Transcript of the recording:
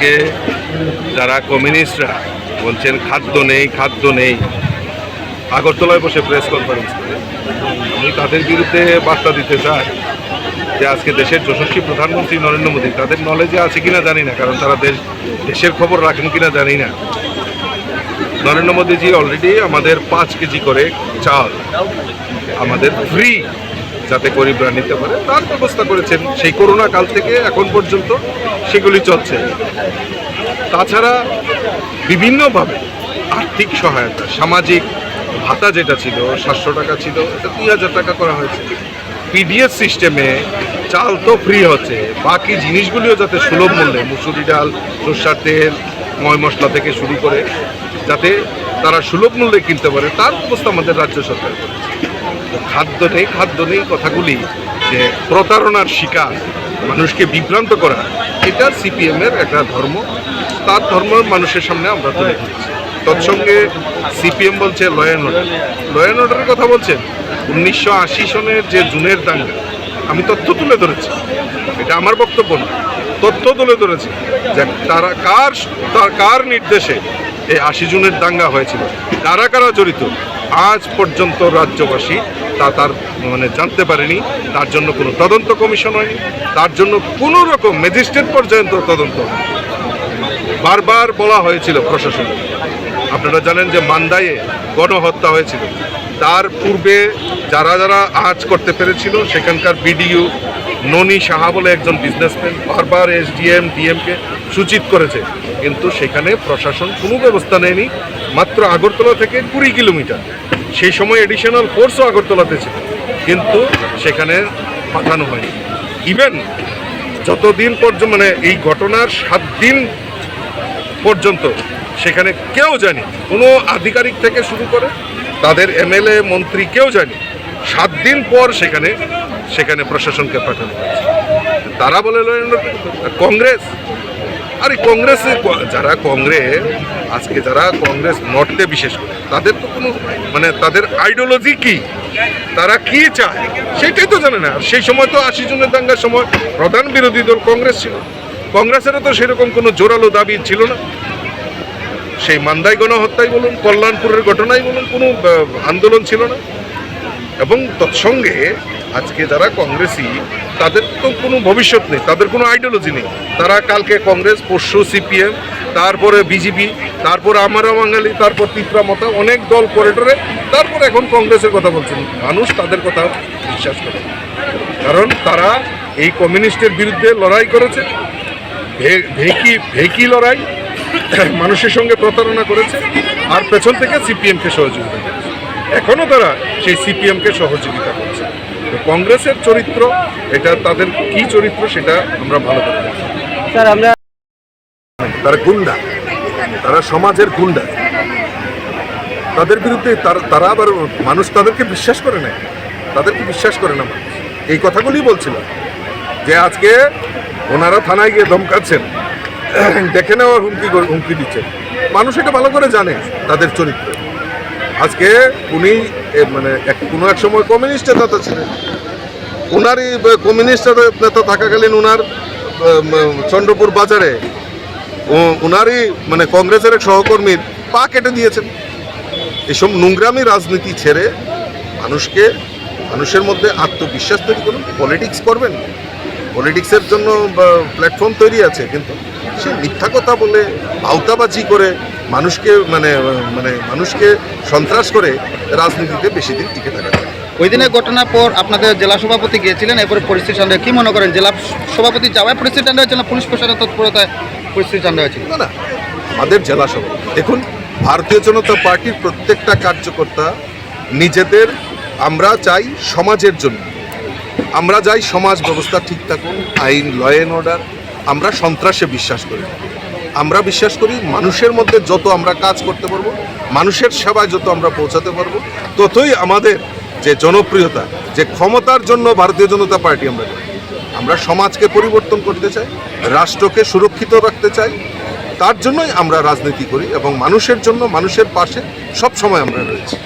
আজকে যারা কমিউনিস্টরা বলছেন, খাদ্য নেই খাদ্য নেই। আগরতলায় বসে প্রেস কনফারেন্স করে। আমি তাদের বিরুদ্ধে বার্তা দিতে চাই যে আজকে দেশের যশস্বী প্রধানমন্ত্রী নরেন্দ্র মোদী, তাদের নলেজে আছে কিনা জানি না, কারণ তারা দেশ, দেশের খবর রাখেন কিনা জানি না। নরেন্দ্র মোদীজি অলরেডি আমাদের পাঁচ কেজি করে চাল আমাদের ফ্রি যাতে গরিবরা নিতে পারে, তার ব্যবস্থা করেছেন। সেই করোনা কাল থেকে এখন পর্যন্ত সেগুলি চলছে। তাছাড়া বিভিন্নভাবে আর্থিক সহায়তা, সামাজিক ভাতা যেটা ছিল, সাতশো টাকা ছিল, এটা দুই হাজার টাকা করা হয়েছে। পিডিএস সিস্টেমে চাল তো ফ্রি হচ্ছে। বাকি জিনিসগুলিও যাতে সুলভ মূল্যে, মুসুরি ডাল, সর্ষার তেল, ময় মশলা থেকে শুরু করে, যাতে তারা সুলভ মূল্যে কিনতে পারে, তার ব্যবস্থা আমাদের রাজ্য সরকার খাদ্য নেই খাদ্য নেই কথাগুলি যে প্রতারণার শিকার মানুষকে বিভ্রান্ত করা, এটা সিপিএমের একটা ধর্ম। তার ধর্ম মানুষের সামনে আমরা তুলে ধরছি। তৎসঙ্গে সিপিএম বলছে law and order law and অর্ডারের কথা বলছেন? উনিশশো আশি সনের যে জুনের দাঙ্গা, আমি তথ্য তুলে ধরেছি। এটা আমার বক্তব্য না। তথ্য তুলে ধরেছি যে তারা কার, তার কার নির্দেশে এই আশি জুনের দাঙ্গা হয়েছিল? কারা কারা জড়িত? আজ পর্যন্ত রাজ্যবাসী তা তার মানে জানতে পারেনি। তার জন্য কোনো তদন্ত কমিশন হয়নি। তার জন্য কোনো রকম ম্যাজিস্ট্রেট পর্যন্ত তদন্ত বারবার বলা হয়েছিল প্রশাসন। আপনারা জানেন যে মান্দায়ে গণহত্যা হয়েছিল। তার পূর্বে যারা যারা আজ করতে পেরেছিল, সেখানকার বিডিইউ ননি সাহা বলে একজন বিজনেসম্যান বারবার এসডিএম ডিএমকে সূচিত করেছে। কিন্তু সেখানে প্রশাসন কোনো ব্যবস্থা নেয়নি মাত্র আগরতলা থেকে কুড়ি কিলোমিটার সেই সময় এডিশনাল ফোর্সও আগরতলাতে ছিল কিন্তু সেখানে পাঠানো হয়নি ইভেন যতদিন পর্যন্ত মানে এই ঘটনার সাত দিন পর্যন্ত সেখানে কেউ জানি কোনো আধিকারিক থেকে শুরু করে তাদের এমএলএ মন্ত্রী কেউ জানি সাত দিন পর সেখানে সেখানে প্রশাসনকে পাঠানো হয়েছে তারা বলে "ল অ্যান্ড অর্ডার।" আর আরে কংগ্রেসে, যারা কংগ্রেস, আজকে যারা কংগ্রেস নর্থে বিশেষ করে, তাদের তো কোনো মানে তাদের আইডিওলজি কি? তারা কি চায়? সেটাই তো জানে না। আর সেই সময় তো আশি জনের দাঙ্গার সময় প্রধান বিরোধী দল কংগ্রেস ছিল। কংগ্রেসেরও তো সেরকম কোনো জোরালো দাবি ছিল না। সেই মান্দাই গণহত্যাই বলুন, কল্যাণপুরের ঘটনাই বলুন, কোনো আন্দোলন ছিল না। এবং তৎসঙ্গে আজকে যারা কংগ্রেসি, তাদের তো কোনো ভবিষ্যৎ নেই, তাদের কোনো আইডিওলজি নেই। তারা কালকে কংগ্রেস, পরশু সিপিএম তারপরে বিজেপি তারপর আমারা বাঙালি, তারপর তিপ্রা মতা, অনেক দল করিডোরে তারপর এখন কংগ্রেসের কথা বলছেন। মানুষ তাদের কথা বিশ্বাস করে। কারণ তারা এই কমিউনিস্টের বিরুদ্ধে লড়াই করেছে ভেকি ভেকি লড়াই, মানুষের সঙ্গে প্রতারণা করেছে, আর পেছন থেকে সিপিএমকে সহযোগিতা করেছে। এখনও তারা সেই সিপিএমকে সহযোগিতা করছে। কংগ্রেসের চরিত্র এটা তাদের কি চরিত্র সেটা আমরা ভালো করে স্যার আমরা তারা গুন্ডা। তারা সমাজের গুন্ডা। তাদের বিরুদ্ধে তারা আবার মানুষ তাদেরকে বিশ্বাস করে না। তাদেরকে বিশ্বাস করে না মানুষ। এই কথাগুলি বলছিল। যে আজকে ওনারা থানায় গিয়ে ধমকাচ্ছেন। দেখে নেওয়ার হুমকি হুমকি দিচ্ছেন। মানুষ এটা ভালো করে জানে তাদের চরিত্র। আজকে উনি মানে কোনো এক সময় কমিউনিস্ট নেতা ছিলেন। ওনারই ব- কমিউনিস্ট নেতা থাকাকালীন ওনার চন্দ্রপুর বাজারে ওনারই মানে কংগ্রেসের এক সহকর্মীর পা কেটে দিয়েছেন। এসব নোংরামি রাজনীতি ছেড়ে মানুষকে, মানুষের মধ্যে আত্মবিশ্বাস তৈরি করুন। পলিটিক্স করবেন। পলিটিক্সের জন্য প্ল্যাটফর্ম তৈরি আছে, কিন্তু সে মিথ্যা কথা বলে আওতাবাজি করে মানুষকে মানে মানে মানুষকে সন্ত্রাস করে রাজনীতিতে বেশি দিন টিকে থাকা যায় ওই দিনের ঘটনার পর আপনাদের জেলা সভাপতি গিয়েছিলেন এরপরে পরিস্থিতি ঠান্ডা কি মনে করেন জেলা সভাপতি যাওয়ায় পরিস্থিতি ঠান্ডা হয়েছিল না পুলিশ প্রশাসনের তৎপরতায় পরিস্থিতি ঠান্ডা হয়েছিল? না না আমাদের জেলা সভাপতি দেখুন ভারতীয় জনতা পার্টির প্রত্যেকটা কার্যকর্তা নিজেদের আমরা চাই সমাজের জন্য। আমরা চাই সমাজ ব্যবস্থা ঠিক থাকুন আইন ল অ্যান্ড অর্ডার আমরা সন্ত্রাসে বিশ্বাস করি আমরা বিশ্বাস করি মানুষের মধ্যে যত আমরা কাজ করতে পারব, মানুষের সেবায় যত আমরা পৌঁছাতে পারব, ততই আমাদের যে জনপ্রিয়তা, যে ক্ষমতার জন্য ভারতীয় জনতা পার্টি আমরা। আমরা সমাজকে পরিবর্তন করতে চাই, রাষ্ট্রকে সুরক্ষিত রাখতে চাই, তার জন্যই আমরা রাজনীতি করি এবং মানুষের জন্য, মানুষের পাশে সব সময় আমরা রয়েছি